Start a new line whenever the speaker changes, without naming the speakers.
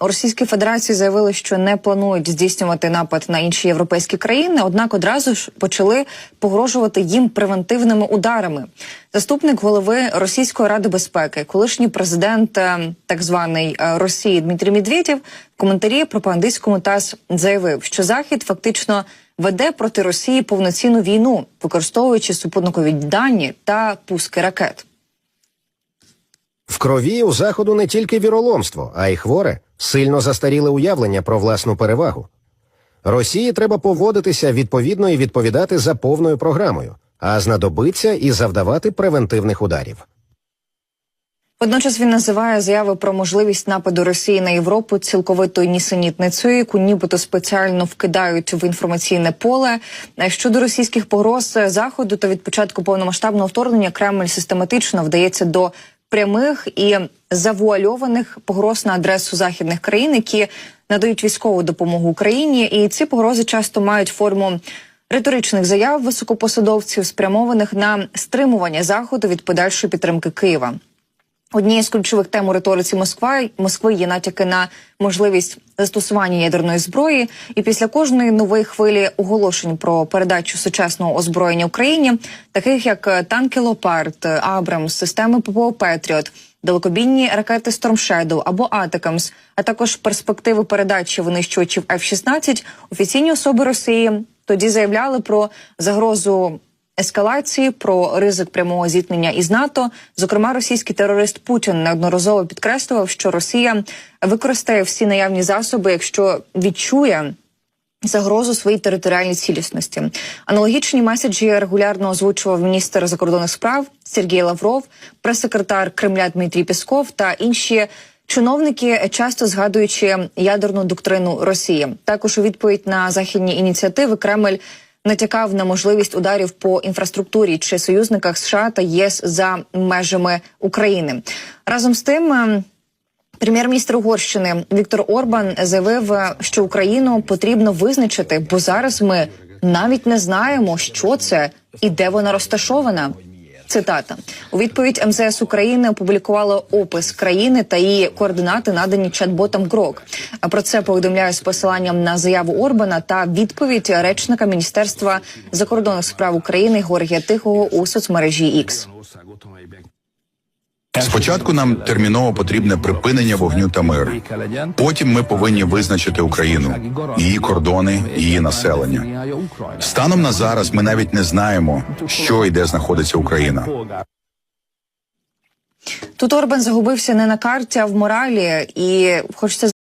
у Російській Федерації заявили, що не планують здійснювати напад на інші європейські країни однак одразу ж почали погрожувати їм превентивними ударами. Заступник голови Російської ради безпеки, колишній президент е, так званий е, Росії Дмитрій Медведєв, в коментарі пропагандистському ТАСС заявив, що Захід фактично веде проти Росії повноцінну війну, використовуючи супутникові дані та пуски ракет.
В крові у заходу не тільки віроломство, а й хворе, сильно застаріле уявлення про власну перевагу. Росії треба поводитися відповідно і відповідати за повною програмою, а знадобиться і завдавати превентивних ударів.
Водночас він називає заяви про можливість нападу Росії на Європу цілковитою нісенітницею, яку нібито спеціально вкидають в інформаційне поле. Е, Щодо російських погроз заходу, то від початку повномасштабного вторгнення Кремль систематично вдається до прямих і завуальованих погроз на адресу західних країн, які надають військову допомогу Україні. І ці погрози часто мають форму. Риторичних заяв високопосадовців спрямованих на стримування заходу від подальшої підтримки Києва. Однією з ключових тем у риториці Москва Москви є натяки на можливість застосування ядерної зброї. І після кожної нової хвилі оголошень про передачу сучасного озброєння Україні, таких як танки Лопард, Абрамс, системи ППО Петріот, далекобійні ракети Shadow або Атакамс, а також перспективи передачі винищувачів F-16, офіційні особи Росії тоді заявляли про загрозу ескалації, про ризик прямого зіткнення із НАТО. Зокрема, російський терорист Путін неодноразово підкреслював, що Росія використає всі наявні засоби, якщо відчує. Загрозу своїй територіальній цілісності аналогічні меседжі регулярно озвучував міністр закордонних справ Сергій Лавров, прес-секретар Кремля Дмитрій Пісков та інші чиновники, часто згадуючи ядерну доктрину Росії. Також у відповідь на західні ініціативи Кремль натякав на можливість ударів по інфраструктурі чи союзниках США та ЄС за межами України. Разом з тим. е, Прем'єр-міністр Угорщини Віктор Орбан заявив, е, що Україну потрібно визначити, бо зараз ми навіть не знаємо, що це і де вона розташована. Цитата у відповідь МЗС України опублікувало опис країни та її координати, надані чат-ботам ГРОК. А про це повідомляю з посиланням на заяву Орбана та відповідь речника Міністерства закордонних справ України Георгія Тихого у соцмережі X.
Спочатку нам терміново потрібне припинення вогню та мир. Потім ми повинні визначити Україну, її кордони, її населення. Станом на зараз ми навіть не знаємо, що і де знаходиться Україна.
Тут Орбан загубився не на карті, а в моралі, і хочеться